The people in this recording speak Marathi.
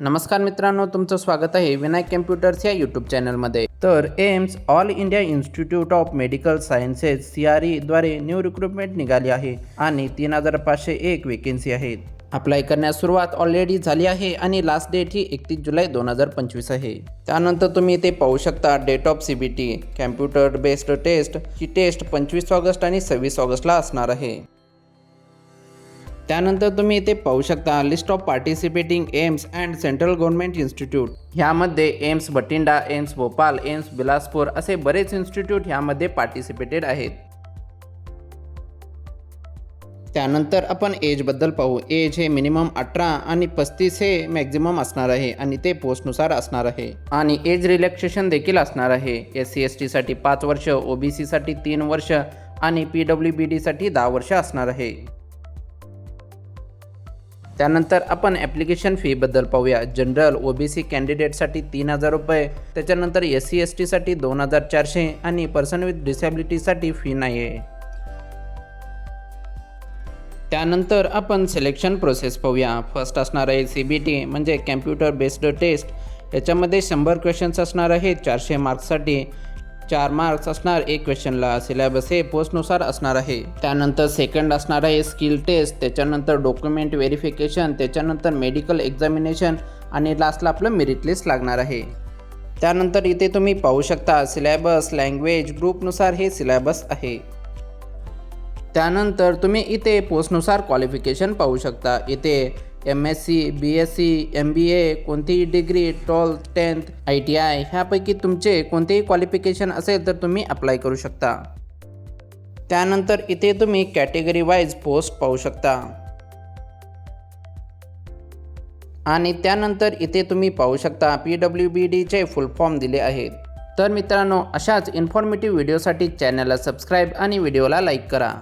नमस्कार मित्रांनो तुमचं स्वागत आहे विनायक कम्प्युटर्स या यूट्यूब चॅनलमध्ये. तर AIIMS All India Institute of Medical Sciences C आरद्वारे new recruitment निघाली आहे आणि तीन हजार पाचशे एक वेकेन्सी आहेत. अप्लाय करण्यास सुरुवात ऑलरेडी झाली आहे आणि लास्ट डेट ही एकतीस जुलै दोन हजार पंचवीस आहे. त्यानंतर तुम्ही इथे पाहू शकता date of C B T computer based test he test पंचवीस ऑगस्ट आणि सव्वीस ऑगस्टला असणार आहे. त्यानंतर तुम्ही इथे पाहू शकता list of participating AIIMS and central government institute ह्यामध्ये एम्स बठिंडा एम्स भोपाल एम्स बिलासपूर असे बरेच इन्स्टिट्यूट ह्यामध्ये पार्टिसिपेटेड आहेत. त्यानंतर आपण एजबद्दल पाहू. एज हे मिनिमम अठरा आणि पस्तीस हे मॅक्झिमम असणार आहे आणि ते पोस्टनुसार असणार आहे. आणि एज रिलॅक्सेशन देखील असणार आहे. एस सी एस टीसाठी पाच वर्ष ओ बी सीसाठी तीन वर्ष आणि पी डब्ल्यू बी डीसाठी दहा वर्ष असणार आहे. त्यानंतर आपण ॲप्लिकेशन फीबद्दल पाहूया. जनरल ओ बी सी कॅन्डिडेटसाठी तीन हजार रुपये त्याच्यानंतर एस सी एस टीसाठी दोन हजार चारशे आणि पर्सन विथ डिसॅबिलिटीसाठी फी नाही आहे त्यानंतर आपण सिलेक्शन प्रोसेस पाहूया. फर्स्ट असणार आहे सी बी टी म्हणजे कॅम्प्युटर बेस्ड टेस्ट याच्यामध्ये शंभर क्वेश्चन्स असणार आहे चारशे मार्क्ससाठी चार मार्क्स असणार एक क्वेश्चनला सिलेबस हे पोस्टनुसार असणार आहे. त्यानंतर सेकंड असणार आहे स्किल टेस्ट त्याच्यानंतर डॉक्युमेंट व्हेरिफिकेशन त्याच्यानंतर मेडिकल एक्झामिनेशन आणि लास्टला आपलं मेरिट लिस्ट लागणार आहे. त्यानंतर इथे तुम्ही पाहू शकता सिलेबस लँग्वेज ग्रुपनुसार हे सिलेबस आहे. त्यानंतर तुम्ही इथे पोस्टनुसार क्वालिफिकेशन पाहू शकता. इथे M S C B S C M B A कोणतीही degree twelfth tenth I T I ह्यापैकी तुमचे कोणतेही क्वालिफिकेशन असेल तर तुम्ही अप्लाय करू शकता. त्यानंतर इथे तुम्ही कॅटेगरी वाईज पोस्ट पाहू शकता. आणि त्यानंतर इथे तुम्ही पाहू शकता पी डब्ल्यू बी डीचे फुल फॉर्म दिले आहेत. तर मित्रांनो अशाच इन्फॉर्मेटिव्ह व्हिडिओसाठी चॅनलला सबस्क्राईब आणि व्हिडिओला लाईक करा.